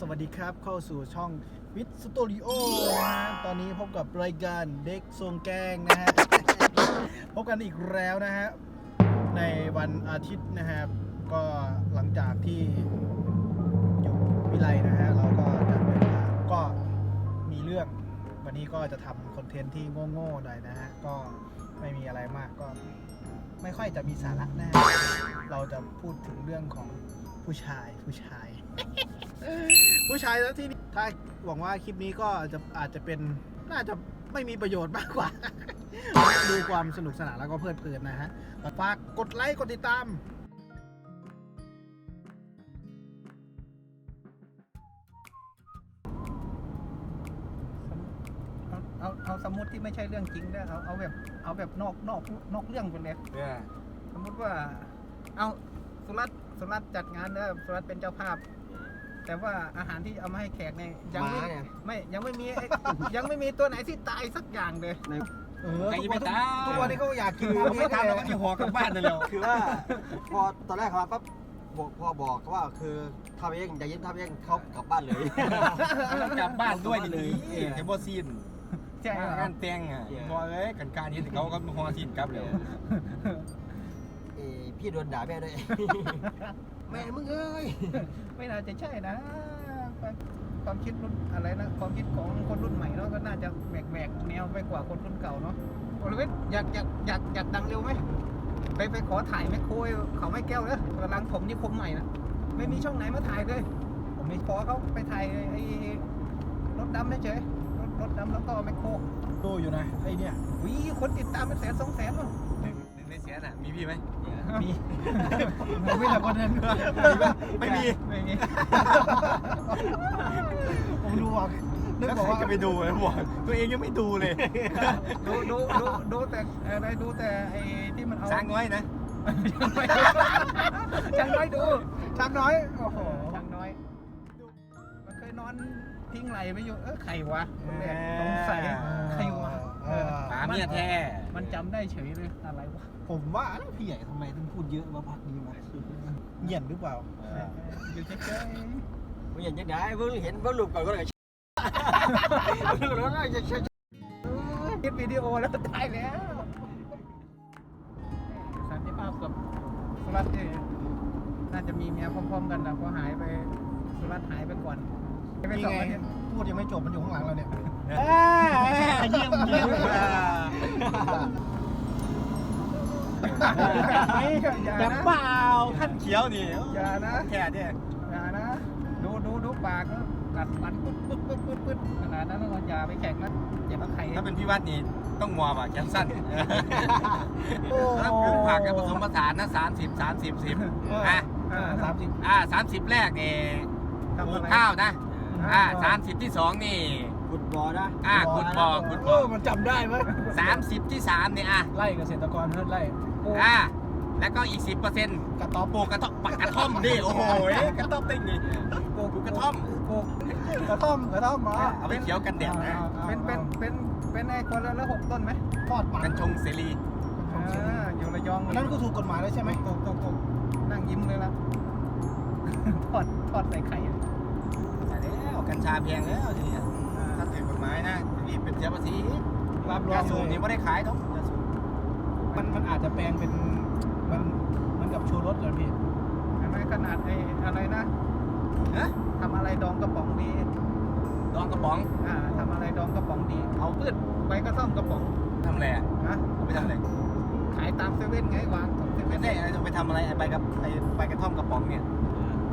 สวัสดีครับเข้าสู่ช่องวิทสตูดิโอนะฮะตอนนี้พบกับรายการเด็กทรงแกงนะฮะ พบกันอีกแล้วนะฮะ ในวันอาทิตย์นะครับ ก็หลังจากที่อยู่วิไลนะฮะ เราก็จะเดินทางก็มีเรื่อง วันนี้ก็จะทำคอนเทนต์ที่โง่ๆหน่อยนะฮะ ก็ไม่มีอะไรมากก็ไม่ค่อยจะมีสาระนะฮะเราจะพูดถึงเรื่องของผู้ชายผู้ชาย ผู้ชายแล้วที่นี่ถ้าหวังว่าคลิปนี้ก็จะอาจจะเป็นน่าจะไม่มีประโยชน์มากกว่า ดูความสนุกสนานแล้วก็เพลิดเพลินนะฮะฝากกดไลค์กดติดตามเอาเอาเอาสมมติที่ไม่ใช่เรื่องจริงได้เอาเอาแบบเอาแบบนอกนอกนอกเรื่องไปเลยเนี่ยสมมติว่า เอาสุรัตน์สุรัตน์จัดงานเนอะสุรัตน์เป็นเจ้าภาพ แต่ว่าอาหารที่เอามาให้แขกเนี่ยยังไม่ม้าเนี่ย ไม่ยังไม่มีไอ้ยังไม่มีตัวไหนที่ตายสักอย่างเลยเออใครทุจะกไปวันตามทุกวันนี้เขาอยากกินคือไม่ทำแล้วก็จะหัวกลับบ้านเลยแล้วคือว่าพอตอนแรกเขามาปั๊บบอกพอบอกเขาว่าคือทำเองอย่ายิ้มทำเองเขากลับบ้านเลย กลับบ้านด้วยดีเฮบอซีนใช่เหรองานแต่งอะบอกเลยกันการนี้เขาก็ฮอซีนกลับแล้ว เอ้ยพี่โดนด่าแม่ด้วย แม่มึงเอ้ย ไม่น่าจะใช่นะความความคิดรุ่นอะไรนะ ความคิดของคนรุ่นใหม่เนาะก็น่าจะแหวกๆแนวไปกว่าคนรุ่นเก่าเนาะโอลิเวสอยากอยากอยากอยากดังเร็วไหมไปไปขอถ่ายแมคโครเขาไม่แก้วเลยกำลังผมนี่คมใหม่นะไม่มีช่องไหนมาถ่ายเลย ผมไม่ขอเขาไปถ่ายไอ้รถดำเฉยๆรถรถดำแล้วก็แมคโครดูอยู่นะไอเนี่ยวิคนติดตามเป็นแสนสองแสนมั้งหนึ่งหนึ่งในเสียน่ะมีพี่ไหม มีไม่แต่คนนั้นไม่มี ไม่มีผมดูอะนึกแล้วบอกใครว่าจะไปดูเลยบอกตัวเองยังไม่ดูเลย ดูดูดูดูแต่อะไรดูแต่ไอ้ที่มันเอาสร้างน้อยนะ ช่างน้อยดูช้างน้อย โอ้โห ช่างน้อย มันเคยนอนทิ้งไหลไปอยู่ เออใครวะคนแรกสงสัยใครวะเออ หาเมียแท้ มันจำได้เฉยเลยอะไรวะผมว่าแล้วพี่ใหญ่ทำไมถึงพูดเยอะมาพักนี้วะเหยียนหรือเปล่า อยู่เฉยมึงเห็นยังไงมึงเห็นมึงหลุดก่อนก็เลยมึงรู้ว่าจะใช่ๆคิดวิดีโอแล้วตายแล้วสันติภาพกับสุรัตน์นี่น่าจะมีเมียพร้อมๆกันนะเพราะหายไปสุรัตน์หายไปก่อนไปนี่สองไงอาทิตย์พูดยังไม่จบมันอยู่ข้างหลังเราเนี่ย เยี่ยมเยี่ยม อย่าจะนะเปล่าขั้นเขียวนี่อย่านะ แค่เนี่ยอย่านะ ดูดูดูปากนะกัดฟันปึ๊ดปึ๊ดปึ๊ดปึ๊ดปึ๊ดขนาดนั้นแล้วก็อย่าไปแข่งนะเจ็บไข่ถ้าเป็นพี่วัดนี่ต้องมอบอะแขนสั้นโอ้ถ้าปลูกผักกับผสมผสานนะสามสิบสามสิบสิบอะสามสิบอ่าสามสิบแรกนี่ปทำลูอะกไรข้าวนะอ่าสามสิบที่สองนี่ ขุดบ่อนะอ่าขุดบ่อขุดบ่โอ้อมันจำได้ไหมสามสิบที่สามเนี่ยอะไล่เกษตรกรเพื่อนไล่ปลูกอ่าแล้วก็อีกสิบเปอร์เซ็นต์กระต๊อบปลูกกระท่อมปักกระท่อมดิโอ้โหกระท่อมติ่งนี่ปลูกกระท่อม ปลูกกระท่อมกระท่อมมาเอาไปเขียวกันแดดนะเป็นเป็นเป็นเป็นไอ้คนละละหกต้นไหมทอดปังกัญชงเสรีอ่าอยู่ระยองอันนั้นก็ถูกกฎหมายแล้วใช่ไหมตกตกตกนั่งยิ้มเลยละทอดทอดใส่ไข่แต่แล้วกัญชาแพงแล้วทีนี้ ถ้าถือกฎหมายนะนี่เป็นเสียภาษีรับรอยางสูบเลนี่ยไม่ได้ขายต้องยาสูบมันมันอาจจะแปลงเป็นมันมันกับชูรสเหรอพี่เห็นไหมขนาดไอ้อะไรนะฮะทำอะไรดองกระป๋องดีดองกระป๋องอ่าทำอะไรดองกระป๋องดี เอาพืชใบกระท่อมกระป๋องทำอะไรอะนะเอาไปทำอะไรขายตามเซเว่นไงวางของเซเว่ไม่นได้เอาไปทำอะไรไอ้ใบกับไอ้ใบกระท่อมกระป๋องเนี่ย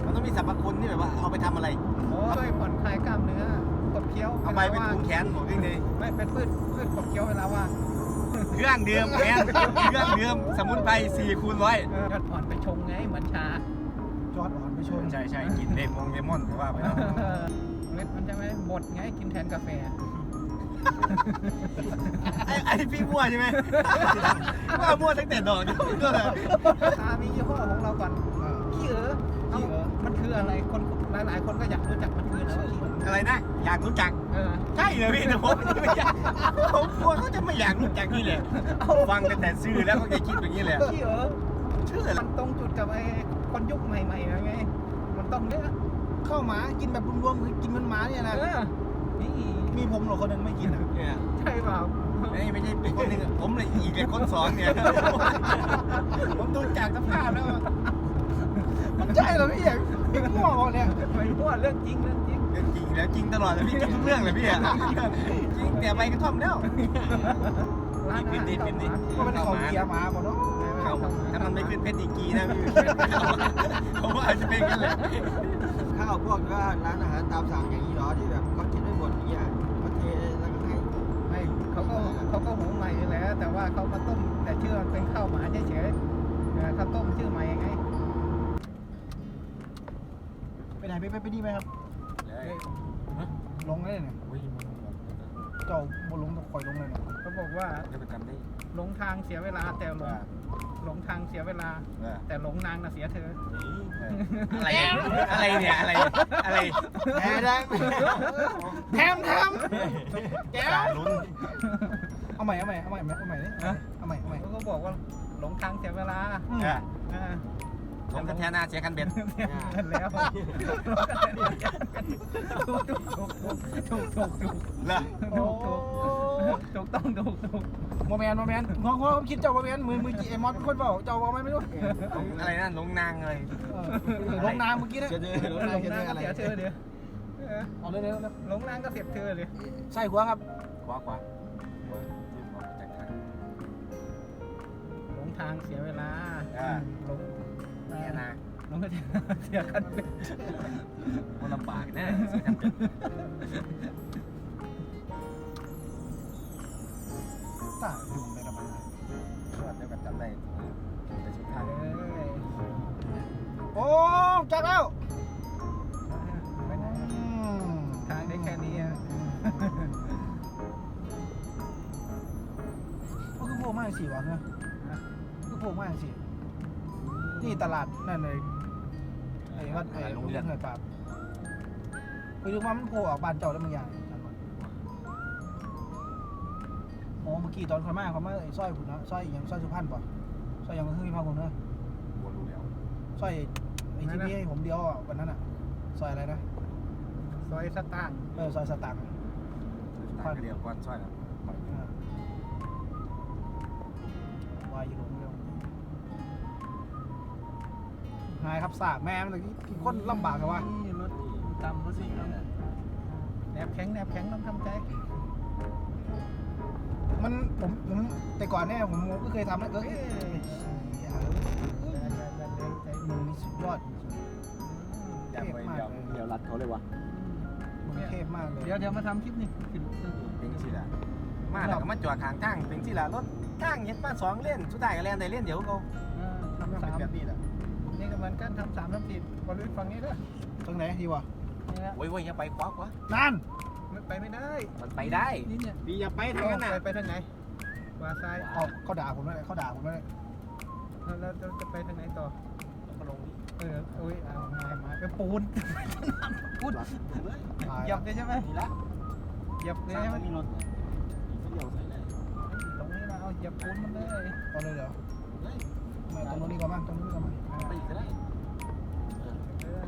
มันต้องมีสรรพคุณที่แบบว่าเอาไปทำอะไร โอ้ย ใบไปถูแขนผมจริงเลยไม่เป็นพืชพืชกดเคี้ยวเวลาว่างเครื่องดื่มแขนเครื่องดื่มสมุนไพรสี่คูณร้อยเออยอดผ่อนไปชงไงเหมือนชาจอดอ่อนไปชนใช่ใช่กินเลมงเลมอนแต่ว่าไปแล้วเม็ดมันใช่ไหมบดไงกินแทนกาแฟไอ้ไอ้พี่มั่วใช่ไหมว่ามั่วตั้งแต่ดอกนี่ก็เลยตามียี่ห้อของเราก่อนอ่าขี้เอ๋อเอ้าขี้เอ๋อมันคืออะไรคนหลายๆ คนก็อยากรู้จักมันคืออะไรวะขี้เอ๋ออะไรนะ อยากรู้จัก เออ ใช่เลยพี่แต่ผมไม่อยากผมกลัวเขาจะไม่อยากรู้จักนี่แหละฟังกันแต่ซื่อแล้วก็จะคิดอย่างนี้แหละขี้เอ๋อเชื่อมันตรงจุดกับไอ้คนยุคใหม่ๆไง มันต้องเนี้ยข้าวหมากินแบบรวมๆคือกินเหมันหมาเนี่ยนะเออนี่มีผมเหรอคนหนึงไม่กินอะเนี่ยใช่เปล่าไม่ไม่ใช่คนหนึ่งผมเลยอีกเลยคนสองเนี่ยผมดูจากสภาพแล้วมันใช่เหรอพี่อย่างพี่มั่วบอกเนี่ยไม่รู้ว่าเรื่องจริงเรื่องจริง เรื่องจริงแล้วจริงตลอดเลยพี่จริงทุกเรื่องเลยพี่อะจริงแต่ใบกระท่อมแล้วร้านอาหารนี่เป็นนี่ก็เป็นของเกียร์หมาหมดเนาะเข้าถ้ามันไม่ขึ้นเพชรดีกรีนะพี่ผมว่าอาจจะเป็นกันเลยข้าวพวกว่าร้านอาหารตามสั่งอย่างนี้เหรอที่แบบเขากินไม่หมดอย่างเงี้ยเขาเทแล้วก็ให้ไม่เขาก็เขาก็หุงใหม่นี่แหละแต่ว่าเขามาต้มแต่ชื่อมันเป็นข้าวหมาเฉยๆเออข้าวต้มชื่อใหม่ไงไปไหนไปไปไปนี่ไหมครับ ลงได้เนี่ยอุ้ยเจ้าบนลงต้องคอยลงเลยเนี่ยเขาบอกว่าจะไปทำได้หลงทางเสียเวลาแต่หลงหลงทางเสียเวลาแต่หลงนางน่ะเสียเธอ อะไรอะไรเนี่ยอะไรอะไรแพ้ได้แถมแถมแก้วลุ้นเอาใหม่เอาใหม่เอาใหม่เอาใหม่ดิเอาใหม่เอาใหม่เขาก็บอกว่าหลงทางเสียเวลาอืมอ่า ผมจะแทนหน้าเสียกันเบ็ดกันแล้วถูกถูกถูกถูกถูกถูกถูกต้องถูกถูกโมแมนโมแมนงอๆผมคิดเจ้าโมแมนมือมือจีเอมอสเป็นคนเปล่าเจ้าเอาไม่รู้อะไรนะลงนางเออลงน้ำเมื่อกี้นะเสียเธอลร้างเสียนางออะไรเสียเธอเดี๋ยวเอาเร็วๆเร็วลงนางก็เสียเธอเลยใส่หัวครับขวาขวาหลงทางเสียเวลาหลง เนี่ยนะหลงก็เสียกันเป็นมันลำบากแนะเสียกันเบ็ดตาดุงเลยนะมันช่วยเดียวกันจำได้แต่สุดท้ายโอ้จักแล้วไปไหนอืมทางได้แค่นี้อะก็คือพวกมากสิวะเนี่ยคือพวกมากสิ นี่ตลาดนั่นเลยไอ้วัดไอ้โรงเรียนหน่วยปราบไปดูว่ามันโผล่ออกบ้านเจ้าได้บางอย่างจำมาโอ้เมื่อกี้ตอนเขามาเขามาไอ้สร้อยผุนนะสร้อยอหย่างสร้อยสุพรรณป่ะสร้อยอหย่างคือมีพาผมเนอะวนรู้แล้วสร้อยไอ้ที่พี่ให้ผมเดียวอะวันนั้นอะสร้อยอะไรนะซอยสตางค์เออสร้อยสตางค์ตายเดียวก้อนช่วยแล้วอ่าวายอยู่ลงเร็ว หายครับสากแม่มันตะกี้พี่คนลำบากครับว่านี่รถตำรถสิครับแนบแข็งแนบแข็งต้องทำใจ มันผมผมแต่ก่อนเนี่ยผมก็เคยทำนะเออเอ้ยเหี้ยมึงนี่สุดยอดอย่าไปเดี๋ยวเดี๋ยวรัดเขาเลยวะมึงเทพมากเลยเดี๋ยวเดี๋ยวมาทำคลิปนี่ขึ้นเป็นสิละมาแล้วก็มาจอดข้างทางเป็นสิละรถทางเห็นมาสองเล่นสุดท้ายก็เล่นได้เล่นเดี๋ยวเขาอ่าทำสามแบบนี้แหละ นี่ก็เหมือนกันทำสามทำสี่บริเวณฝั่งนี้ด้วยตรงไหนดีวะนี่แหละโอ้ยโอ้ยอย่าไปขวาขวานั่นมันไปไม่ได้มันไปได้ นี่เนี่ยพี่อย่าไปทางนั้นน่ะ ไปไปทางไหนขวาซ้ายเอาเขาด่าผมเลยเขาด่าผมเลยแล้วแล้วแล้วจะไปทางไหนต่อแล้วก็ลงนี่เออโอ้ยเอาง่ายมากไปปูนปูนเลยเหยับเลยใช่ไหมนี่ละเหยับเลยสร้างใช่ไหมมันมีรถเดี่ยวใส่เลยตรงนี้นะเอาเหยับปูนมันเลยเอาเลยเหรอเลย ม่ตรงนู้นดีกว่ามั้งตรงนู้นดีกว่ามั้งตีก็ได้เออ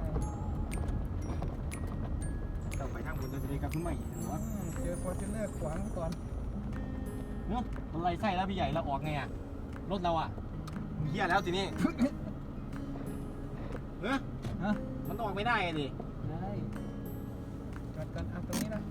ต้องไปทางบนจะได้กับขึ้นใหม่หรือว่าเจอฟอร์จูเนอร์ขวางก่อนเนาะมันไรไส้แล้วพี่ใหญ่เราออกไงอะรถเราอะเฮียแล้วทีนี้เฮ้ยฮะมันออกไม่ได้ดิได้จอดกันเอาตรงนี้นะ